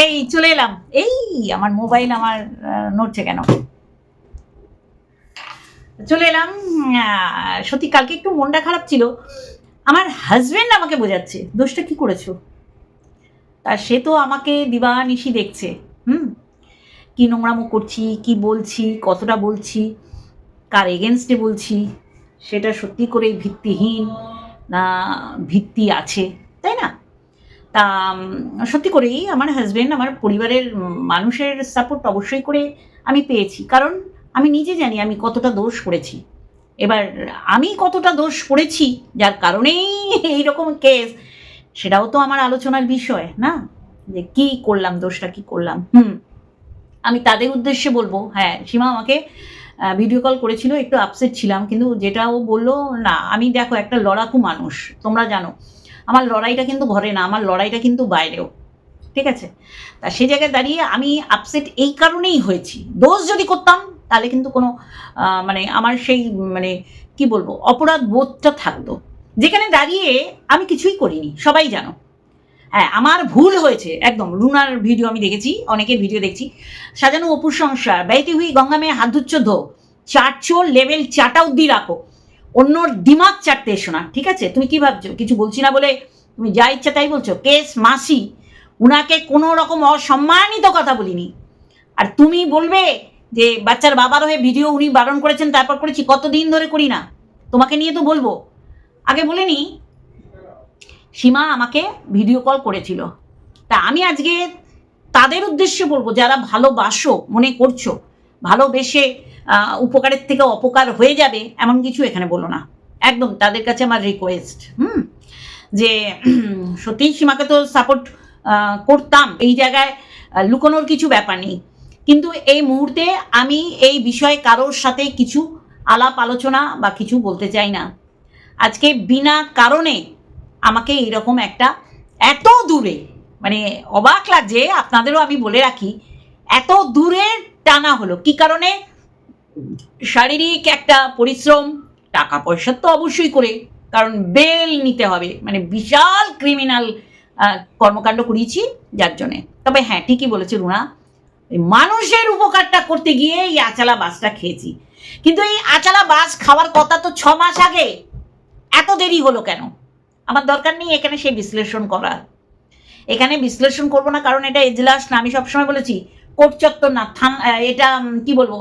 এই, চলে এলাম। এই, আমার মোবাইল আমার নড়ছে কেন? চলে এলাম সত্যি কালকে একটু মনটা খারাপ ছিল। আমার হাজবেন্ড আমাকে বোঝাচ্ছে, দোষটা কি করেছ? তা সে তো আমাকে দিবানিশি দেখছে, হুম? কি নোংরামো করছি, কি বলছি, কতটা বলছি, কার এগেনস্টে বলছি, সেটা সত্যি করে ভিত্তিহীন, না, ভিত্তি আছে, তাই না? তা সত্যি করেই আমার হাজব্যান্ড আমার পরিবারের মানুষের সাপোর্ট অবশ্যই করে আমি পেয়েছি। কারণ আমি নিজে জানি আমি কতটা দোষ করেছি। এবার আমি কতটা দোষ করেছি, যার কারণেই এইরকম কেস সেটাও তো আমার আলোচনার বিষয়, না? যে কি করলাম, দোষটা কি করলাম? হুম। আমি তাদের উদ্দেশ্যে বলব হ্যাঁ সীমা আমাকে ভিডিও কল করেছিল, একটু আপসেট ছিলাম, কিন্তু যেটা ও বলল, না, আমি দেখো একটা লড়াকু মানুষ, তোমরা জানো। আমার লড়াইটা কিন্তু ঘরে না, আমার লড়াইটা কিন্তু বাইরেও। ঠিক আছে? তা সে জায়গায় দাঁড়িয়ে আমি আপসেট এই কারণেই হয়েছি। দোষ যদি করতাম, তাহলে কিন্তু কোনো মানে আমার সেই মানে কি বলব, অপরাধ বোধটা থাকতো। যেখানে দাঁড়িয়ে আমি কিছুই করিনি, সবাই জানো। হ্যাঁ আমার ভুল হয়েছে, একদম। রুনার ভিডিও আমি দেখেছি, অনেকের ভিডিও দেখছি। সাজানো অপুর সংসার, ব্যয়তি হুই গঙ্গামে হাত ধুচ্ছ ধো। চারচোর লেভেল চাটা অব্দি রাখো। অন্যর দিমাগ চাটতে এসো না, ঠিক আছে? তুমি কি ভাবছ? কিছু বলছি না বলে তুমি যা ইচ্ছা তাই বলছো? কেস মাসি, উনাকে কোনো রকম অসম্মানিত কথা বলিনি। আর তুমি বলবে যে বাচ্চার বাবার হয়ে ভিডিও উনি বারণ করেছেন, তারপর করেছি, কতদিন ধরে করি না? তোমাকে নিয়ে তো বলব। আগে বলিনি সীমা আমাকে ভিডিও কল করেছিল। তা আমি আজকে তাদের উদ্দেশ্যে বলব, যারা ভালোবাসো, মনে করছ ভালোবেসে উপকারের থেকে অপকার হয়ে যাবে এমন কিছু এখানে বলো না। একদম তাদের কাছে আমার রিকোয়েস্ট হুম? যে, সত্যিই সীমাকে তো সাপোর্ট করতাম। এই জায়গায় লুকোনোর কিছু ব্যাপার নেই। কিন্তু এই মুহূর্তে আমি এই বিষয়ে কারোর সাথে কিছু আলাপ আলোচনা বা কিছু বলতে চাই না। আজকে বিনা কারণে আমাকে এইরকম একটা এত দূরে মানে অবাক লাগছে, আপনাদেরও আমি বলে রাখি, এত দূরে টানা হলো। কি কারণে? শারীরিক একটা পরিশ্রম টাকা পয়সা তো অবশ্যই করে, কারণ বেল নিতে হবে। মানে বিশাল ক্রিমিনাল কর্মকাণ্ড করিয়েছি যার জন্যে। তবে হ্যাঁ ঠিকই বলেছে রুনা মানুষের উপকারটা করতে গিয়ে এই আচালা বাসটা খেয়েছি। কিন্তু এই আচালা বাস খাওয়ার কথা তো ছ মাস আগে। এত দেরি হলো কেন? আমার দরকার নেই এখানে সেই বিশ্লেষণ করার। এখানে বিশ্লেষণ করব না, কারণ এটা এজলাস না। আমি সবসময় বলেছি কোর্ট চত্বর না থান এটা কি বলব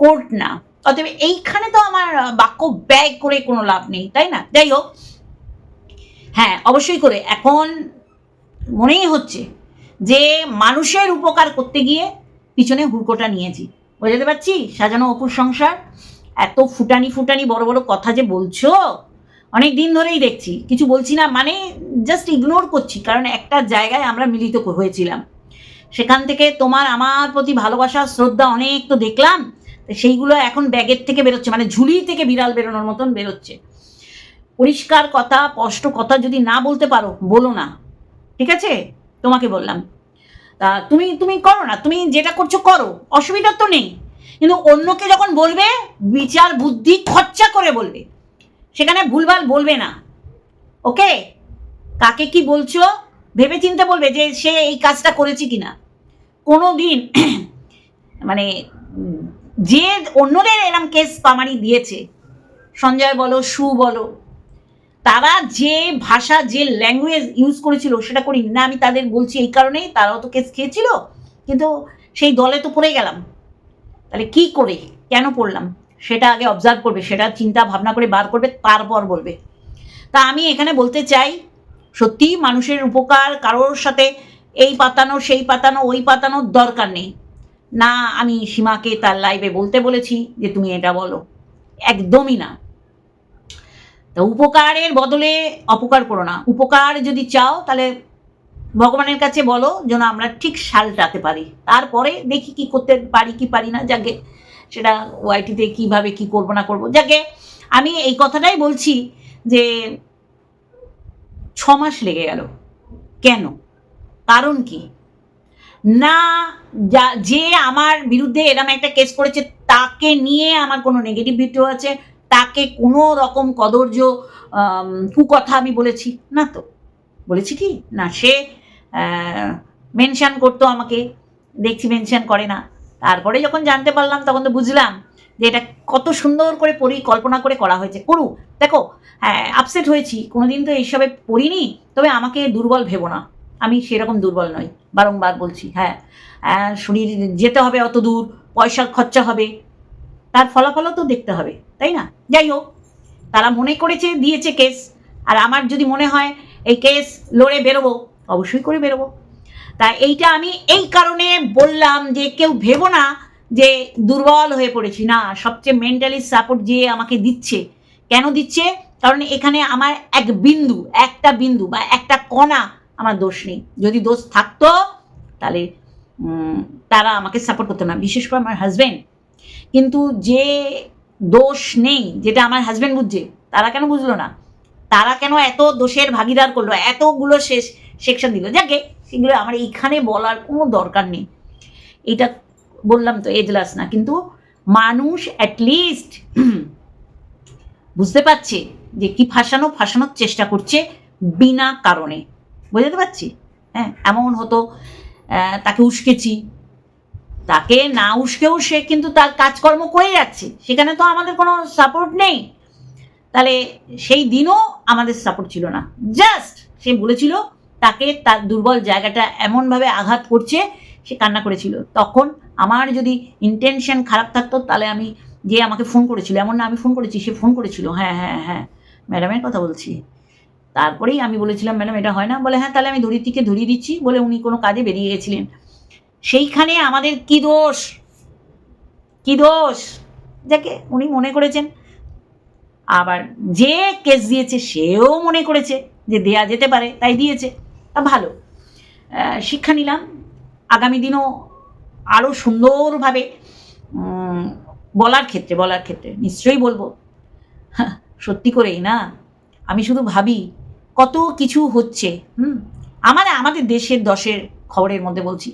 কোর্ট না অতএব এইখানে তো আমার বাক্য ব্যয় করে কোনো লাভ নেই, তাই না? যাই হোক হ্যাঁ অবশ্যই করে। এখন মনেই হচ্ছে যে মানুষের উপকার করতে গিয়ে পিছনে হুড়কোটা নিয়েছি। বোঝাতে পারছি? সাজানো অপুর সংসার, এত ফুটানি ফুটানি বড় বড় কথা যে বলছো, অনেক দিন ধরেই দেখছি। কিছু বলছি না মানে জাস্ট ইগনোর করছি, কারণ একটা জায়গায় আমরা মিলিত হয়েছিলাম। সেখান থেকে তোমার আমার প্রতি ভালোবাসা, শ্রদ্ধা অনেক তো দেখলাম সেইগুলো এখন ব্যাগের থেকে বেরোচ্ছে মানে ঝুলি থেকে বিড়াল বেরোনোর মতন বেরোচ্ছে। পরিষ্কার কথা, স্পষ্ট কথা যদি না বলতে পারো, বলো না। ঠিক আছে? তোমাকে বললাম। তা তুমি তুমি করো না, তুমি যেটা করছ করো, অসুবিধা তো নেই। কিন্তু অন্যকে যখন বলবে, বিচার বুদ্ধি খরচা করে বলবে। সেখানে ভুলভাল বলবে না। ওকে? কাকে কি বলছো? ভেবে চিন্তে বলবে যে সে এই কাজটা করেছে কিনা। কোনো দিন মানে যে অন্যদের এরম কেস পামারি দিয়েছে, সঞ্জয় বলো, সু বলো, তারা যে ভাষা, যে ল্যাঙ্গুয়েজ ইউজ করেছিল সেটা করিনি। না, আমি তাদের বলছি এই কারণেই তারাও তো কেস খেয়েছিল, কিন্তু সেই দলে তো পড়ে গেলাম। তাহলে কি করে? কেন পড়লাম? সেটা আগে অবজার্ভ করবে, সেটা চিন্তা ভাবনা করে বার করবে, তারপর বলবে। তা আমি এখানে বলতে চাই সত্যি মানুষের উপকার, কারোর সাথে এই পাতানো, সেই পাতানো, ওই পাতানোর দরকার নেই। না, আমি সীমাকে তার লাইভে বলতে বলেছি যে তুমি এটা বলো। একদমই না। তা উপকারের বদলে অপকার করো না। উপকার যদি চাও, তাহলে ভগবানের কাছে বলো যেন আমরা ঠিক সালটাতে পারি। তারপরে দেখি কি করতে পারি, কি পারি না। যাকে সেটা ওয়াইটিতে কীভাবে কি করব না করব। যাকে আমি এই কথাটাই বলছি যে ছ মাস লেগে গেল। কেন? কারণ কি? না, যা, যে আমার বিরুদ্ধে এরম একটা কেস করেছে, তাকে নিয়ে আমার কোনো নেগেটিভ ভিডিও আছে, তাকে কোনো রকম কদর্য কুকথা আমি বলেছি। না তো। বলেছি কি? না, সে মেনশান করতো আমাকে, দেখছি মেনশান করে না। তারপরে যখন জানতে পারলাম, তখন তো বুঝলাম যে এটা কত সুন্দর করে পরিকল্পনা করে করা হয়েছে। করুক দেখো হ্যাঁ আপসেট হয়েছি, কোনোদিন তো এইসবে পড়িনি, তবে আমাকে দুর্বল ভেবো না। আমি সেরকম দুর্বল নই, বারংবার বলছি হ্যাঁ। শরীর যেতে হবে অত দূর, পয়সার খরচা হবে, তার ফলাফলও তো দেখতে হবে, তাই না? যাই হোক, তারা মনে করেছে, দিয়েছে কেস আর আমার যদি মনে হয় এই কেস লড়ে বেরোবো, অবশ্যই করে বেরোবো। তা এইটা আমি এই কারণে বললাম যে কেউ ভেবো না যে দুর্বল হয়ে পড়েছি, না, সবচেয়ে মেন্টালি সাপোর্ট যে আমাকে দিচ্ছে। কেন দিচ্ছে? কারণ এখানে আমার এক বিন্দু, একটা বিন্দু বা একটা কণা আমার দোষ নেই। যদি দোষ থাকতো, তাহলে তারা আমাকে সাপোর্ট করতো না, বিশেষ করে আমার হাজব্যান্ড কিন্তু যে দোষ নেই, যেটা আমার হাজব্যান্ড বুঝছে, তারা কেন বুঝলো না? তারা কেন এত দোষের ভাগিদার করল? এতগুলো শেষ সেকশন দিল? যাকে সেগুলো আমার এইখানে বলার কোনো দরকার নেই। এটা বললাম তো এজলাস না। কিন্তু মানুষ অ্যাটলিস্ট বুঝতে পারছে যে কি ফাঁসানো, ফাঁসানোর চেষ্টা করছে বিনা কারণে। বুঝতে পারছি? হ্যাঁ এমন হতো তাকে উস্কেছি। তাকে না উস্কেও সে কিন্তু তার কাজকর্ম করে যাচ্ছে। সেখানে তো আমাদের কোনো সাপোর্ট নেই। তাহলে সেই দিনও আমাদের সাপোর্ট ছিল না। জাস্ট সে বলেছিল, তাকে তার দুর্বল জায়গাটা এমনভাবে আঘাত করছে, সে কান্না করেছিল। তখন আমার যদি ইন্টেনশন খারাপ থাকতো, তাহলে আমি যে আমাকে ফোন করেছিল, এমন না আমি ফোন করেছি, সে ফোন করেছিল। হ্যাঁ হ্যাঁ হ্যাঁ ম্যাডামের কথা বলছি। তারপরেই আমি বলেছিলাম ম্যাডাম এটা হয় না। বলে হ্যাঁ তাহলে আমি ধরিত্রীকে ধরিয়ে দিচ্ছি। বলে, উনি কোনো কাজে বেরিয়ে গেছিলেন। সেইখানে আমাদের কি দোষ? কি দোষ? যাকে উনি মনে করেছেন। আবার যে কেস দিয়েছে, সেও মনে করেছে যে দেয়া যেতে পারে, তাই দিয়েছে। তা ভালো। শিক্ষা নিলাম। আগামী দিনও আরও সুন্দরভাবে বলার ক্ষেত্রে বলার ক্ষেত্রে, নিশ্চয়ই বলব। সত্যি করেই না? আমি শুধু ভাবি, কত কিছু হচ্ছে, হুম? আমার আমাদের দেশের দশের খবরের মধ্যে বলছি,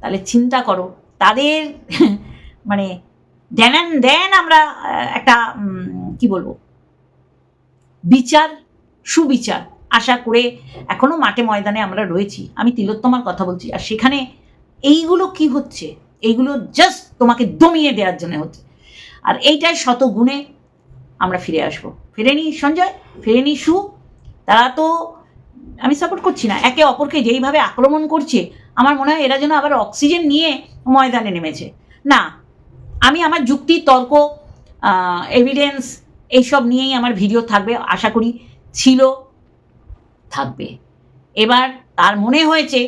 তাহলে চিন্তা করো, তাদের মানে দেন দেন আমরা একটা কি বলব, বিচার, সুবিচার, আশা করে এখনও মাঠে ময়দানে আমরা রয়েছি। আমি তিলোত্তমার কথা বলছি, আর সেখানে এইগুলো কি হচ্ছে? এইগুলো জাস্ট তোমাকে দমিয়ে দেওয়ার জন্য হচ্ছে। আর এইটাই শত গুণে আমরা ফিরে আসব। ফেরেনি সঞ্জয়? ফেরেনি সু? তারা তো আমি সাপোর্ট করছি না। একে অপরকে যেইভাবে আক্রমণ করছে, আমার মনে হয় এরা যেন আবার অক্সিজেন নিয়ে ময়দানে নেমেছে। না, আমি আমার যুক্তি, তর্ক এভিডেন্স এইসব নিয়েই আমার ভিডিও থাকবে, আশা করি ছিল, থাকবে। এবার তার মনে হয়েছে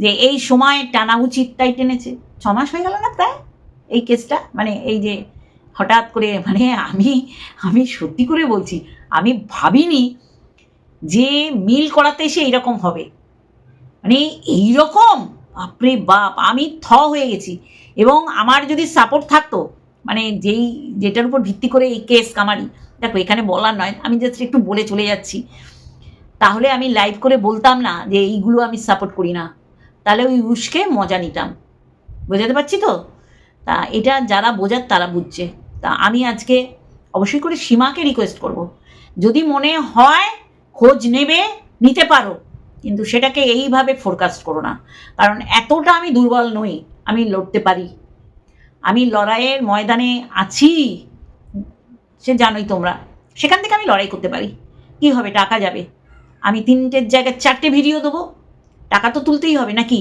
যে এই সময় টানা উচিত তাই টেনেছে। ছ মাস হয়ে গেল না প্রায়? এই কেসটা? মানে এই যে হঠাৎ করে মানে আমি আমি সত্যি করে বলছি, আমি ভাবিনি যে মিল করাতে এসে এইরকম হবে। মানে এইরকম বাপরে বাপ, আমি থ হয়ে গেছি। এবং আমার যদি সাপোর্ট থাকতো মানে যেই, যেটার উপর ভিত্তি করে এই কেস কামারি, দেখো এখানে বলার নয়, আমি জাস্ট একটু বলে চলে যাচ্ছি। তাহলে আমি লাইভ করে বলতাম না যে এইগুলো আমি সাপোর্ট করি না। তাহলে ওই উস্কে মজা নিতাম। বোঝাতে পারছি তো? তা এটা যারা বোঝার তারা বুঝছে। তা আমি আজকে অবশ্যই করে সীমাকে রিকোয়েস্ট করব। যদি মনে হয় খোঁজ নেবে, নিতে পারো। কিন্তু সেটাকে এইভাবে ফোরকাস্ট করো না। কারণ এতটা আমি দুর্বল নই, আমি লড়তে পারি। আমি লড়াইয়ের ময়দানে আছি। সে জানোই তোমরা। সেখান থেকে আমি লড়াই করতে পারি। কি হবে, টাকা যাবে। আমি তিনটের জায়গায় চারটে ভিডিও দেবো। টাকা তো তুলতেই হবে নাকি?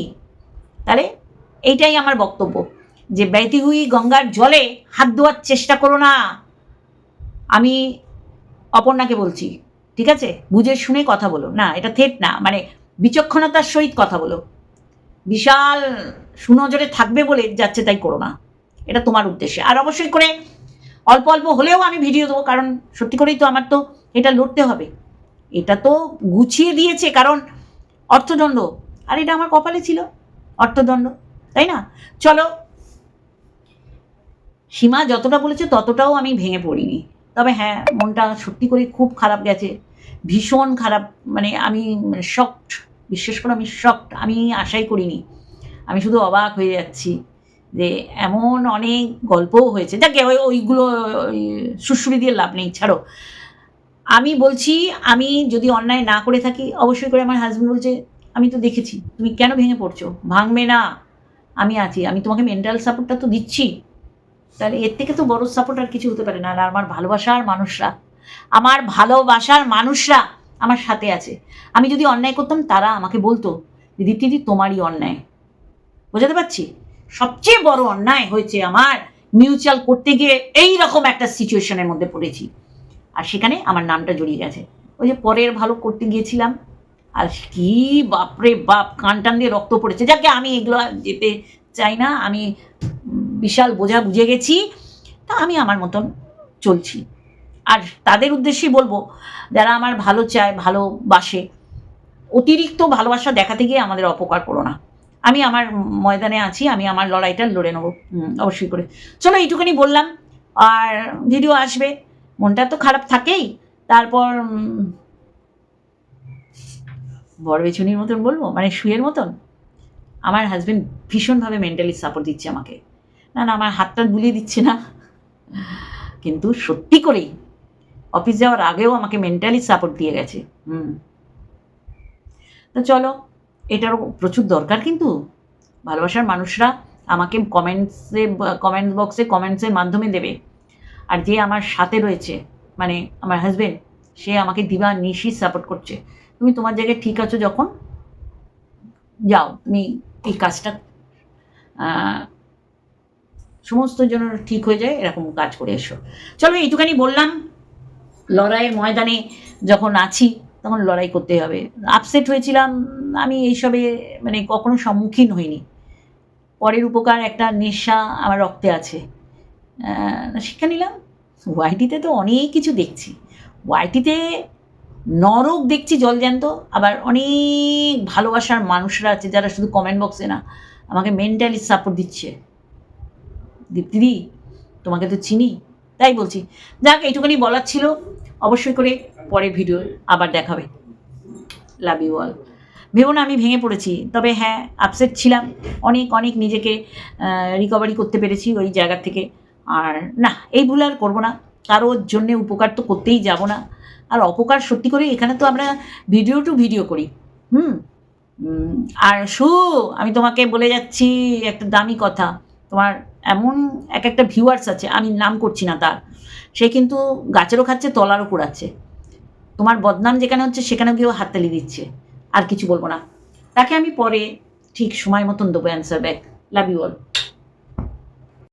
তাহলে এইটাই আমার বক্তব্য, যে ব্যতিহুই গঙ্গার জলে হাত ধোয়ার চেষ্টা করো না। আমি অপর্ণাকে বলছি, ঠিক আছে? বুঝে শুনে কথা বলো। না, এটা থেট না মানে বিচক্ষণতার সহিত কথা বলো। বিশাল সুনজরে থাকবে বলে যাচ্ছে তাই করো না। এটা তোমার উদ্দেশ্যে। আর অবশ্যই করে অল্প অল্প হলেও আমি ভিডিও দেবো, কারণ সত্যি করেই তো আমার তো এটা লড়তে হবে। এটা তো গুছিয়ে দিয়েছে, কারণ অর্থদণ্ড। আর এটা আমার কপালে ছিল। অর্থদণ্ড, তাই না? চলো, সীমা যতটা বলেছে ততটাও আমি ভেঙে পড়িনি। তবে হ্যাঁ মনটা সত্যি করে খুব খারাপ গেছে। ভীষণ খারাপ মানে আমি শকড বিশ্বাস করে আমি শকড আমি আশাই করিনি। আমি শুধু অবাক হয়ে যাচ্ছি যে এমন অনেক গল্পও হয়েছে। যাকে ওই ওইগুলো, ওই সুশ্রুতি দিয়ে লাভ নেই, ছাড়ো। আমি বলছি, আমি যদি অন্যায় না করে থাকি, অবশ্যই করে আমার হাজব্যান্ড বলছে, আমি তো দেখেছি, তুমি কেন ভেঙে পড়ছো? ভাঙবে না। আমি আছি, আমি তোমাকে মেন্টাল সাপোর্টটা তো দিচ্ছি। তাহলে এর থেকে তো বড় সাপোর্ট আর কিছু হতে পারে না। আর আমার ভালোবাসার মানুষরা, আমার ভালোবাসার মানুষরা আমার সাথে আছে। আমি যদি অন্যায় করতাম, তারা আমাকে বলতো যে দীপ্তিদি তোমারই অন্যায়। বোঝাতে পারছি? সবচেয়ে বড় অন্যায় হয়েছে আমার মিউচুয়াল করতে গিয়ে এই রকম একটা সিচুয়েশনের মধ্যে পড়েছি। আর সেখানে আমার নামটা জড়িয়ে গেছে। ওই যে পরের ভালো করতে গিয়েছিলাম, আর কি বাপরে বাপ, কান টান দিয়ে রক্ত পড়েছে। যাকে আমি এগুলো যেতে চাই না, আমি বিশাল বোঝা বুঝে গেছি, তা আমি আমার মতন চলছি। আর তাদের উদ্দেশ্যেই বলব, যারা আমার ভালো চায়, ভালোবাসে, অতিরিক্ত ভালোবাসা দেখাতে গিয়ে আমাদের অপকার করো না। আমি আমার ময়দানে আছি, আমি আমার লড়াইটা লড়ে নেব। অবশ্যই করে। চলো এইটুখানি বললাম, আর ভিডিও আসবে মনটা তো খারাপ থাকেই। তারপর বড় বেছুনির মতন বলব? মানে শুয়ের মতন? আমার হাজব্যান্ড ভীষণভাবে মেন্টালি সাপোর্ট দিচ্ছে আমাকে। না না, আমার হাতটা বুলিয়ে দিচ্ছে না। কিন্তু সত্যি করেই অফিস যাওয়ার আগেও আমাকে মেন্টালি সাপোর্ট দিয়ে গেছে। হুম। তো চলো, এটারও প্রচুর দরকার কিন্তু। ভালোবাসার মানুষরা আমাকে কমেন্টসে কমেন্ট বক্সে কমেন্টসের মাধ্যমে দেবে। আর যে আমার সাথে রয়েছে মানে আমার হাজবেন্ড সে আমাকে দিবা, নিশি সাপোর্ট করছে। তুমি তোমার জায়গায় ঠিক আছো যখন? যাও, তুমি এই কাজটা সমস্ত জন্য ঠিক হয়ে যায়, এরকম কাজ করে এসো। চলো, এইটুখানি বললাম। লড়াইয়ের ময়দানে যখন আছি, তখন লড়াই করতে হবে। আপসেট হয়েছিলাম, আমি এইসবে মানে কখনো সম্মুখীন হইনি। পরের উপকার একটা নেশা আমার রক্তে আছে। শিক্ষা নিলাম। ওয়াইটিতে তো অনেক কিছু দেখছি। ওয়াইটিতে নরক দেখছি জলজ্যান্ত আবার অনেক ভালোবাসার মানুষরা আছে যারা শুধু কমেন্ট বক্সে না, আমাকে মেন্টালি সাপোর্ট দিচ্ছে। দীপ্তিদি তোমাকে তো চিনি, তাই বলছি। যাক এইটুখানি বলার ছিল। অবশ্যই করে পরের ভিডিও আবার দেখাবে লাভ ইউ অল ভেবো না আমি ভেঙে পড়েছি, তবে হ্যাঁ আপসেট ছিলাম। অনেক অনেক নিজেকে রিকভারি করতে পেরেছি ওই জায়গা থেকে। আর না, এই ভুল আর করব না। কারোর জন্যে উপকার তো করতেই যাব না। আর অপকার সত্যি করে এখানে তো আমরা ভিডিও টু ভিডিও করি। হুম? আর সু আমি তোমাকে বলে যাচ্ছি একটা দামি কথা। তোমার এমন এক একটা ভিউয়ার্স আছে, আমি নাম করছি না তার। সে কিন্তু গাছেরও খাচ্ছে, তলারও কুড়াচ্ছে। তোমার বদনাম যেখানে হচ্ছে, সেখানে গিয়েও হাততালি দিচ্ছে। আর কিছু বলব না। তাকে আমি পরে ঠিক সময় মতন দেবো answer back love you all